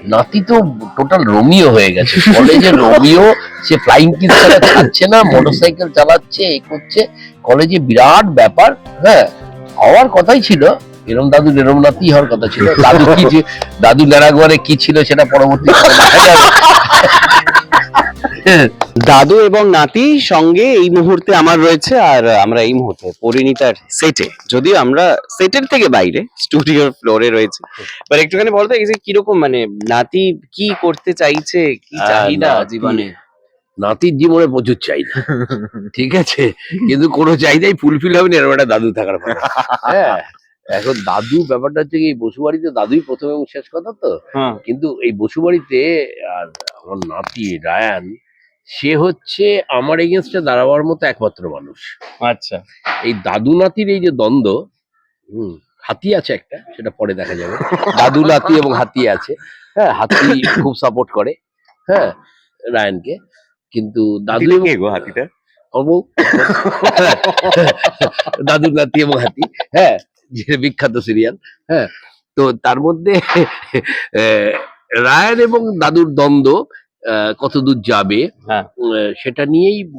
নাতি তো total Romeo হয়ে গেছে। কলেজে রোমিও, সে ফ্লাইং কিস না মোটরসাইকেল চালাচ্ছে, এ করছে। কলেজে বিরাট ব্যাপার হ্যাঁ। হওয়ার কথাই ছিল, এরম দাদু এরম নাতি হওয়ার কথা ছিল। দাদু কি যে- দাদু নারাগোয়ারে কি ছিল সেটা পরবর্তী দাদু এবং নাতি সঙ্গে এই মুহূর্তে আমার রয়েছে আর আমরা এই মুহূর্তে পরিণীতার সেটে যদিও আমরা সেটের থেকে বাইরে স্টুডিওর ফ্লোরে রয়েছে। বাট একটুখানি বলতো এই যে কীরকম মানে নাতি কি করতে চাইছে কি চাহিদা জীবনে? নাতির জীবনে প্রচুর চাহিদা। ঠিক আছে? কিন্তু কোনো চাহিদাই ফুলফিল হবে না এরকম একটা দাদু থাকার পরে। হ্যাঁ। এখন দাদু ব্যাপারটা হচ্ছে কি বসুবাড়িতে দাদুই প্রথম এবং শেষ কথা তো। হ্যাঁ। কিন্তু এই বসুবাড়িতে আর আমার নাতি রায়ান সে হচ্ছে আমার এগেনস্টে দাঁড়াবার মতো একমাত্র মানুষ। আচ্ছা। এই দাদু নাতির এই যে দ্বন্দ্ব হুম হাতি আছে একটা সেটা পরে দেখা যাবে। দাদু নাতি এবং হাতি আছে। হ্যাঁ হাতি খুব সাপোর্ট করে হ্যাঁ রায়ানকে। কিন্তু দাদু গো হাতিটা? অবু দাদু নাতি এবং হাতি হ্যাঁ যে বিখ্যাত সিরিয়াল হ্যাঁ। তো তার মধ্যে আহ, রায়ান এবং দাদুর দ্বন্দ্ব কতদূর যাবে হ্যাঁ। সেটা নিয়েই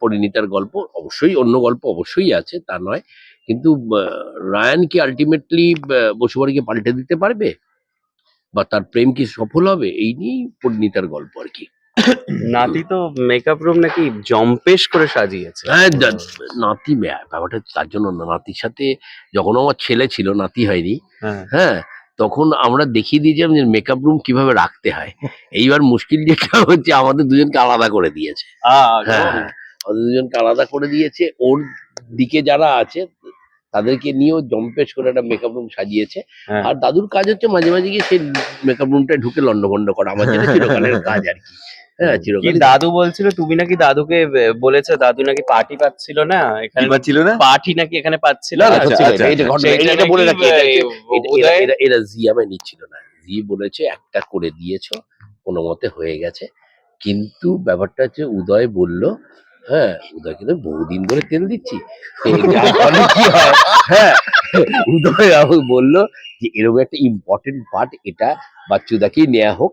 পরিণীতার গল্প। অবশ্যই অন্য গল্প অবশ্যই আছে তা নয়। কিন্তু রায়ান কি আলটিমেটলি বসুবাড়িকে পাল্টে দিতে পারবে? বা তার প্রেম কি সফল হবে? এই নিয়েই পরিণীতার গল্প আর কি। নাতি তো মেকআপ রুম নাকি জম্পেশ করে সাজিয়েছে। হ্যাঁ নাতি ব্যা- ব্যাপারটা তার জন্য নাতির সাথে যখন আমার ছেলে ছিল নাতি হয়নি। হ্যাঁ। হ্যাঁ তখন আমরা দেখিয়ে দিয়েছিলাম যে মেকআপ রুম কীভাবে রাখতে হয়। এইবার মুশকিল যেটা হচ্ছে আমাদের দুজনকে আলাদা করে দিয়েছে। হ্যাঁ আমাদের দুজনকে আলাদা করে দিয়েছে। ওর দিকে যারা আছে তাদেরকে নিয়েও জম্পেশ করে একটা মেকআপ রুম সাজিয়েছে। হ্যাঁ। আর দাদুর কাজ হচ্ছে মাঝে মাঝে গিয়ে সেই মেকআপ রুমটা ঢুকে লন্ডভন্ড করা। আমার যেটা চিরকালের কাজ আর কি। হ্যাঁ চিরকাল দাদু বলছিল? তুমি নাকি দাদুকে বলেছে দাদু নাকি পার্টি পাচ্ছিল না? এখানে পাচ্ছিল না? পার্টি নাকি এখানে পাচ্ছিল? না, আচ্ছা, এটা আচ্ছা, সেইটা এটা- বলে রাখি, এরা- জি আমায় নিচ্ছিল না। জি বলেছে একটা করে দিয়েছ কোনো মতে হয়ে গেছে। কিন্তু ব্যাপারটা হচ্ছে উদয় বলল হ্যাঁ উদয় কিন্তু বহুদিন ধরে তেল দিচ্ছি। হয় হ্যাঁ উদয় আমাকে বলল যে এরকম একটা ইম্পর্টেন্ট পার্ট এটা বাচ্চুদাকেই নেওয়া হোক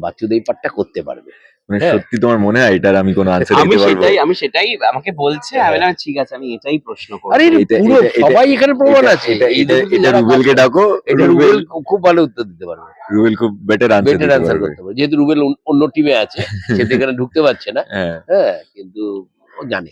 বাচ্চুদা এই পার্টটা করতে পারবে। মানে হ্যাঁ। সত্যি তোমার মনে হয় এটার আমি কোনো আনসার দিতে পারব? সেটাই আমি সেটাই আমাকে বলছে আমি বললাম, ঠিক আছে আমি এটাই প্রশ্ন করব। আরে পুরো সবাই এখানে প্রমাণ আছে। এটা- এটা রুবেলকে ডাকো এটা রুবেল খুব ভালো উত্তর দিতে পারবে। রুবেল খুব বেটার আনসার বেটার আনসার করতে পারবে। যেহেতু রুবেল অন্য- টিমে আছে সে এখানে ঢুকতে পারছে না। হ্যাঁ। হ্যাঁ কিন্তু ও জানে।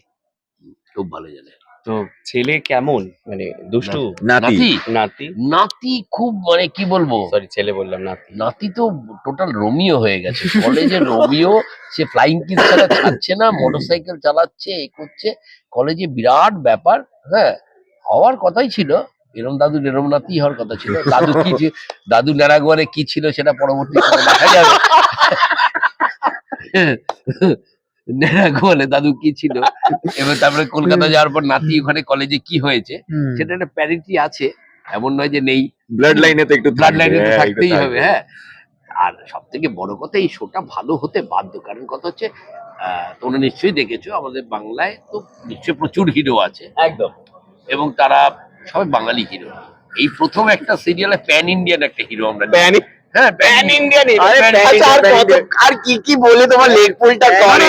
খুব ভালো জানে। তো ছেলে কেমন? মানে দুষ্টু? নাতি। নাতি। নাতি? খুব মানে কি বলব? সরি ছেলে বললাম নাতি। নাতি তো টোটাল রোমিও হয়ে গেছে। কলেজে রোমিও সে ফ্লাইং কিস ছাড়া ছাড়ছে না মোটরসাইকেল চালাচ্ছে এই করছে। কলেজে বিরাট ব্যাপার হ্যাঁ হওয়ার কথাই ছিল। এরম দাদু এরম নাতি হওয়ার কথা ছিল। দাদু কি যে- দাদু নারাগোয়ারে কি ছিল সেটা পরবর্তী দেখা যাবে। নারাগোয়ালে দাদু কি ছিল? এবার তারপরে কলকাতা যাওয়ার পর নাতি ওখানে কলেজে কি হয়েছে? সেটা একটা প্যারিটি আছে এমন নয় যে নেই। ব্লাড লাইনে তো একটু ব্লাড লাইনে তো হ্যাঁ, থাকতেই হবে হ্যাঁ। আর সব থেকে বড় কথা এই শোটা ভালো হতে বাধ্য। কারণ কথা হচ্ছে আহ, তোমরা নিশ্চয়ই দেখেছ আমাদের বাংলায় তো নিশ্চয়ই প্রচুর হিরো আছে। একদম। এবং তারা সবাই বাঙালি হিরো এই প্রথম একটা সিরিয়ালে প্যান ইন্ডিয়ান একটা হিরো আমরা প্যান হ্যাঁ প্যান ইন্ডিয়ান আরে, আচ্ছা আর কত আর কি কি বলে তোমার লেগ পুলটা করে।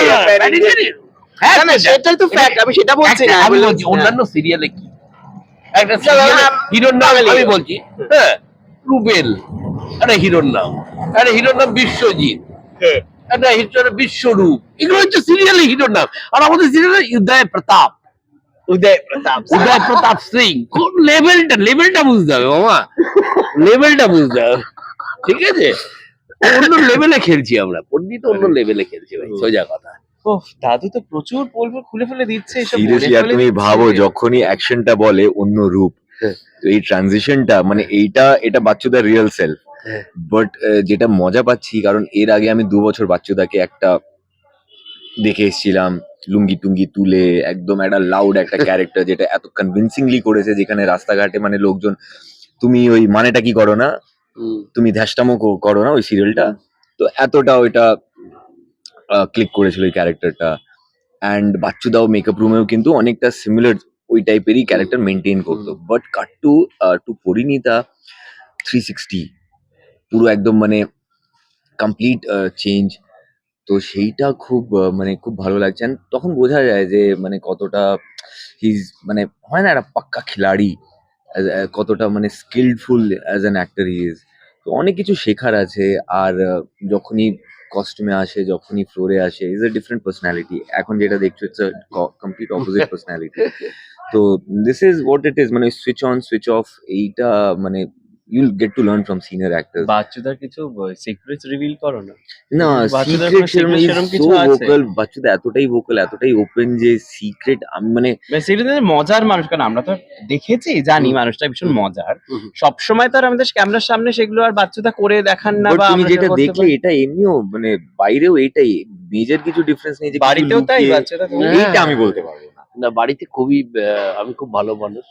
হ্যাঁ সেটাই তো ফ্যাক্ট আমি সেটা বলছি না আমি বলছি অন্যান্য সিরিয়ালে কি? একটা হিরোর নাম আমি বলছি। হ্যাঁ রুবেল। একটা হিরোর নাম। একটা হিরোর নাম বিশ্বজিৎ। হ্যাঁ। একটা হিরোর বিশ্বরূপ। এগুলো হচ্ছে সিরিয়ালে হিরোর নাম। আর আমাদের সিরিয়ালে উদয় প্রতাপ। উদয় প্রতাপ। উদয় প্রতাপ সিং। কোন লেভেলটা লেভেলটা বুঝতে হবে মামা। লেভেলটা বুঝতে হবে। ঠিক আছে? অন্য লেভেলে খেলছি আমরা। পন্ডিত অন্য লেভেলে খেলছি ভাই সোজা কথা। দাদু তো প্রচুর পোলফোল খুলে ফেলে দিচ্ছে তুমি ভাবো যখনই অ্যাকশনটা বলে অন্য রূপ হ্যাঁ। এই ট্রানজিশনটা মানে এইটা এটা বাচ্চুদার রিয়েল সেলফ। বাট যেটা মজা পাচ্ছি কারণ এর আগে আমি দু বছর বাচ্চুদাকে একটা দেখে এসেছিলাম লুঙ্গি টুঙ্গি তুলে একদম একটা লাউড একটা ক্যারেক্টার যেটা এত কনভিনসিংলি করেছে যেখানে রাস্তাঘাটে মানে লোকজন তুমি ওই মানেটা কি করো না? তুমি ধ্যাসটামো করো না ওই সিরিয়ালটা তো এতটা ওইটা ক্লিক করেছিল ওই ক্যারেক্টারটা অ্যান্ড বাচ্চুদাও মেকআপ রুমেও কিন্তু অনেকটা সিমিলার ওই টাইপেরই ক্যারেক্টার মেনটেন করতো। But cut to to Parineeta three sixty পুরো একদম মানে কমপ্লিট চেঞ্জ তো সেইটা খুব মানে খুব ভালো লাগছে। তখন বোঝা যায় যে মানে কতটা হিজ মানে হয় না একটা পাক্কা খিলাড়ি। কতটা মানে skillful as an actor is তো অনেক কিছু শেখার আছে আর যখনই কস্টিউমে আসে যখনই ফ্লোরে আসে ইজ এ ডিফারেন্ট পার্সোনালিটি এখন যেটা দেখছ ইটস কমপ্লিট অপোজিট পার্সোনালিটি তো this is what it is মানে সুইচ অন সুইচ অফ এইটা মানে you'll get to learn from senior actors বাচ্চাদের কিছু সিক্রেটস রিভিল করো না। না বাচ্চাদের সিক্রেট কোনো সেরকম কিছু আছে? ভোকাল বাচ্চাদের এতটাই ভোকাল এতটাই ওপেন যে সিক্রেট আমি মানে বেসিক্যালি মজার মানুষ কারণ আমরা তো দেখেছি জানি মানুষটা ভীষণ মজার। হুম। সবসময় তো আর আমাদের ক্যামেরার সামনে সেগুলো আর বাচ্চাটা করে দেখান না বা তুমি যেটা দেখলে এটা এমনিও মানে বাইরেও এটাই মেজর কিছু ডিফারেন্স নেই যে বাড়িতেও তাই তো- হ্যাঁ। এইটা আমি বলতে পারব না। না বাড়িতে খুবই আহ, আমি খুব ভালো মানুষ।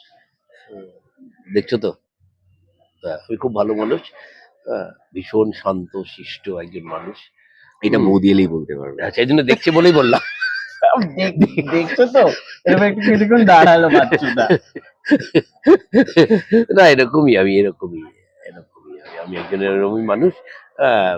দেখছ তো? আমি খুব ভালো মানুষ হ্যাঁ, ভীষণ শান্ত শিষ্ট একজন মানুষ। এটা মোদি এলেই বলতে পারবে। আচ্ছা এই জন্য দেখছে বলেই বললাম। দেখছ তো? এরকম একটু কিছুক্ষণ দাঁড়াল না এরকমই আমি এরকমই এরকমই আমি। আমি একজন এরকমই মানুষ আহ,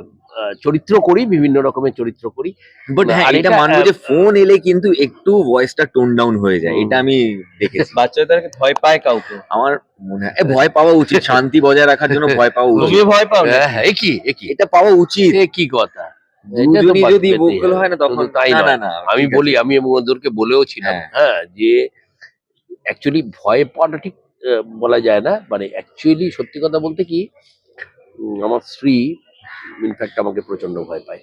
চরিত্র করি বিভিন্ন রকমের চরিত্র করি। বাট হ্যাঁ এটা মানবো যে ফোন এলে কিন্তু একটু ভয়েসটা টোন ডাউন হয়ে যায় এটা আমি দেখেছি। বাচ্চাদেরকে ভয় পায় কাউকে? আমার মনে হয় ভয় পাওয়া উচিত শান্তি বজায় রাখার জন্য ভয় পাওয়া উচিত। তুমিও ভয় পাও না? হ্যাঁ, হ্যাঁ, কি কি? এটা পাওয়া উচিত। এ কি কথা? যদি ভোকাল হয় না তখন তাই না না আমি বলি আমি ওদেরকে বলেও ছিলাম হ্যাঁ। হ্যাঁ যে অ্যাকচুয়ালি ভয় পাওয়াটা ঠিক বলা যায় না। মানে অ্যাকচুয়ালি সত্যি কথা বলতে কি আমার স্ত্রী ইনফ্যাক্ট আমাকে প্রচণ্ড ভয় পায়।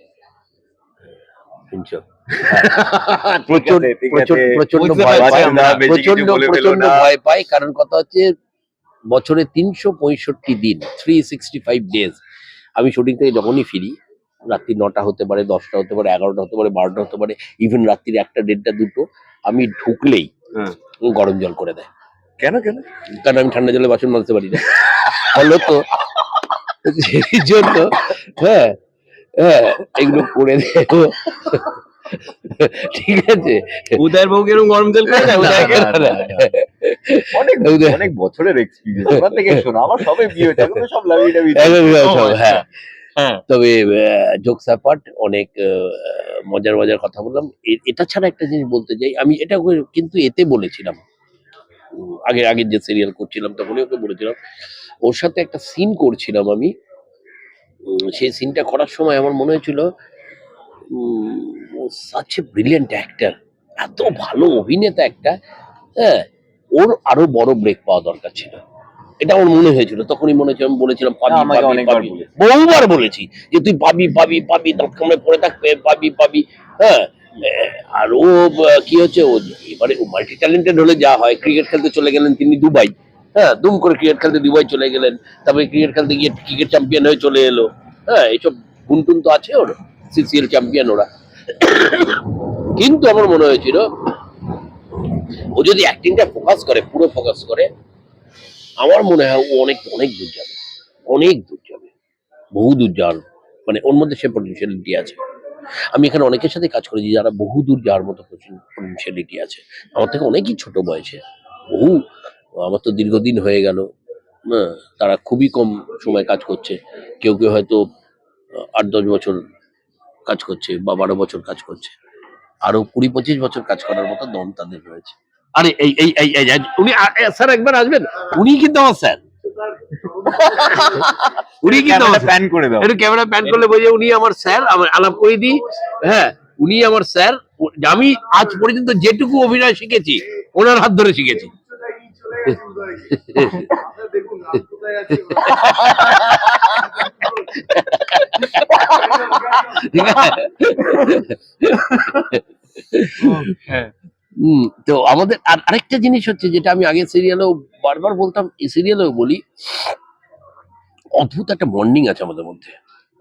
ভয় পায়। কারণ কথা হচ্ছে বছরে তিনশো পঁয়ষট্টি দিন থ্রি সিক্সটি ফাইভ ডেজ আমি শুটিং থেকে যখনই ফিরি রাত্রি নটা হতে পারে দশটা হতে পারে এগারোটা হতে পারে বারোটা হতে পারে ইভেন রাত্রির একটা দেড়টা দুটো আমি ঢুকলেই হ্যাঁ। গরম জল করে দেয়। কেন কেন? কারণ আমি ঠান্ডা জলে বাসন মাজতে পারি না। সেই জন্য হ্যাঁ হ্যাঁ এগুলো করে দেবো ঠিক আছে? উদয়ের বউ কীরকম গরম তেল করে না। অনেক অনেক বছরের এক্সপিরিয়েন্স আমার থেকে শোনো আমার সবে বিয়ে হয়েছে এখন তো সব লাভি টাভি। সব, আচ্ছা। হ্যাঁ। হ্যাঁ। তবে জোকস অ্যাপার্ট অনেক আহ, মজার মজার কথা বললাম। এটা ছাড়া একটা জিনিস বলতে চাই আমি এটা কিন্তু এতে বলেছিলাম। আগে আগে যে সিরিয়াল করছিলাম তখনই ওকে বলেছিলাম। ওর সাথে একটা সিন করছিলাম আমি। সেই সিনটা করার সময় আমার মনে হয়েছিল সাচ এ ব্রিলিয়েন্ট অ্যাক্টার এত ভালো অভিনেতা একটা হ্যাঁ ওর আরও বড় ব্রেক পাওয়া দরকার ছিল। এটা আমার মনে হয়েছিল তখনই মনে হয়েছিল আমি বলেছিলাম পাবি পাবি পাবি। বহুবার বলেছি যে তুই পাবি পাবি পাবি দাঁত কামড়ে পড়ে থাকবে পাবি পাবি। হ্যাঁ আর ও কি হচ্ছে, ও এবারে মাল্টি ট্যালেন্টেড হলে যা হয় ক্রিকেট খেলতে চলে গেলেন তিনি দুবাই। হ্যাঁ দুম করে ক্রিকেট খেলতে দুবাই চলে গেলেন। তারপরে ক্রিকেট খেলতে গিয়ে ক্রিকেট চ্যাম্পিয়ন হয়ে চলে এলো। হ্যাঁ এইসব গুনটুন তো আছে ওর সিসিএল চ্যাম্পিয়ন ওরা। কিন্তু আমার মনে হয়েছিল, ও যদি অ্যাক্টিংটা ফোকাস করে, পুরো ফোকাস করে, আমার মনে হয় ও অনেক অনেক দূর যাবে। অনেক দূর যাবে। বহু দূর যাওয়ার মানে ওর মধ্যে সে পটেনশিয়ালিটি আছে। আমি এখানে অনেকের সাথে কাজ করেছি যারা বহু দূর যাওয়ার মতো পটেনশিয়ালিটি আছে। আমার থেকে অনেকই ছোট বয়সে। বহু আমার তো দীর্ঘদিন হয়ে গেল। তারা খুবই কম সময় কাজ করছে। কেউ কেউ হয়তো আট দশ বছর কাজ করছে বা বারো বছর কাজ করছে। আরও কুড়ি পঁচিশ বছর কাজ করার মতো দম তাদের রয়েছে। আরে এই এই এই, উনি স্যার একবার আসবেন? উনি কিন্তু আমার স্যার। উনি কিন্তু প্যান করে দাও। একটু ক্যামেরা প্যান করলে বোঝে উনি আমার স্যার আমার আলাপ করে দিই। হ্যাঁ উনি আমার স্যার আমি আজ পর্যন্ত যেটুকু অভিনয় শিখেছি ওনার হাত ধরে শিখেছি। হ্যাঁ। হুম, তো আমাদের আর আরেকটা জিনিস হচ্ছে যেটা আমি আগে সিরিয়ালেও বারবার বলতাম এই সিরিয়ালেও বলি অদ্ভুত একটা বন্ডিং আছে আমাদের মধ্যে।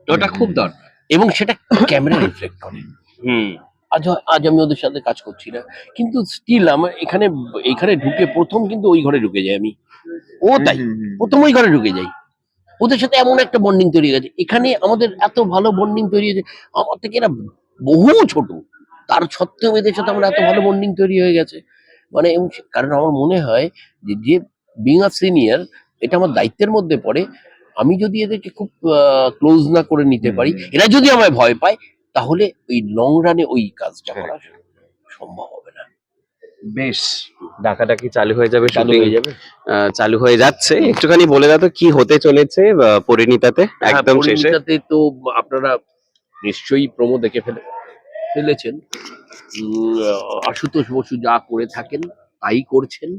ওটা খুব দরকার এবং সেটা ক্যামেরা রিফ্লেক্ট করে। হুম। আজ আজ আমি ওদের সাথে কাজ করছি না। কিন্তু স্টিল আমার এখানে এখানে ঢুকে প্রথম কিন্তু ওই ঘরে ঢুকে যাই আমি। ও তাই। প্রথম ওই ঘরে ঢুকে যাই। ওদের সাথে এমন একটা বন্ডিং তৈরি হয়ে গেছে। এখানে আমাদের এত ভালো বন্ডিং তৈরি হয়েছে। আমার থেকে এরা বহু ছোট। তার সত্ত্বেও এদের সাথে আমার এত ভালো বন্ডিং তৈরি হয়ে গেছে। মানে কারণ আমার মনে হয় যে যে বিং আ সিনিয়র এটা আমার দায়িত্বের মধ্যে পড়ে। আমি যদি এদেরকে খুব ক্লোজ না করে নিতে পারি এরা যদি আমায় ভয় পায় তাহলে ওই লং রানে ওই কাজটা করা সম্ভব হবে না। বেশ ডাকাডাকি চালু হয়ে যাবে চালু হয়ে যাবে। চালু হয়ে যাচ্ছে। একটুখানি বলে দাও তো কি হতে চলেছে পরিণীতাতে? হ্যাঁ, একদম শেষে। পরিণীতাতে তো আপনারা নিশ্চয়ই প্রমো দেখে ফেলে ফেলেছেন। আশুতোষ বসু যা করে থাকেন তাই করছেন।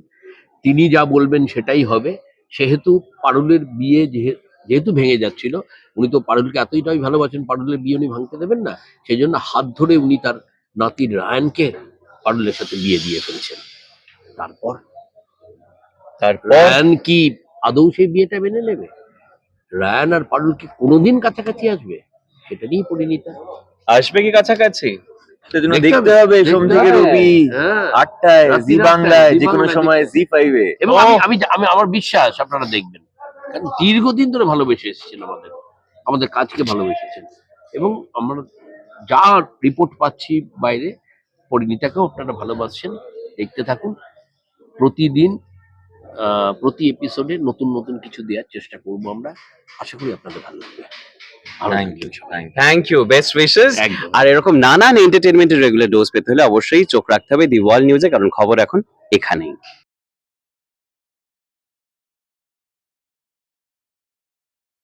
তিনি যা বলবেন সেটাই হবে। সেহেতু পারুলের বিয়ে যেহে- যেহেতু ভেঙে যাচ্ছিল উনি তো পারুলকে এতটাই ভালোবাসেন পারুলের বিয়ে উনি ভাঙতে দেবেন না সেই জন্য হাত ধরে উনি তার নাতির রায়ানকে পারুলের সাথে বিয়ে দিয়ে ফেলছেন। তারপর? রায়ান কি আদৌ সেই বিয়েটা মেনে নেবে? রায়ান আর পারুল কি কোনোদিন কাছাকাছি আসবে? সেটা নিয়েই পরিণীতা আসবে কি কাছাকাছি? দেখতে দেখতে হবে, হবে সোম থেকে রবি হ্যাঁ। আটটায় রাত্রি জি বাংলায় যে কোনো সময় জি ফাইভে এবং আমি আমি আমি আমার বিশ্বাস আপনারা দেখবেন। কারণ দীর্ঘদিন ধরে ভালোবেসে এসেছেন আমাদের আমাদের কাজকে ভালোবেসেছেন। এবং আমরা যা রিপোর্ট পাচ্ছি বাইরে পরিণীতাকেও আপনারা ভালোবাসছেন দেখতে থাকুন। প্রতিদিন প্রতি এপিসোডে নতুন নতুন কিছু দেওয়ার চেষ্টা করব আমরা। আশা করি আপনাদের ভালো লাগবে। থ্যাংক ইউ বেস্ট উইশেস আর এরকম নানান এন্টারটেনমেন্টের রেগুলার ডোজ পেতে হলে অবশ্যই চোখ রাখতে হবে। দি ওয়ার্ল্ড নিউজে কারণ খবর এখন এখানেই।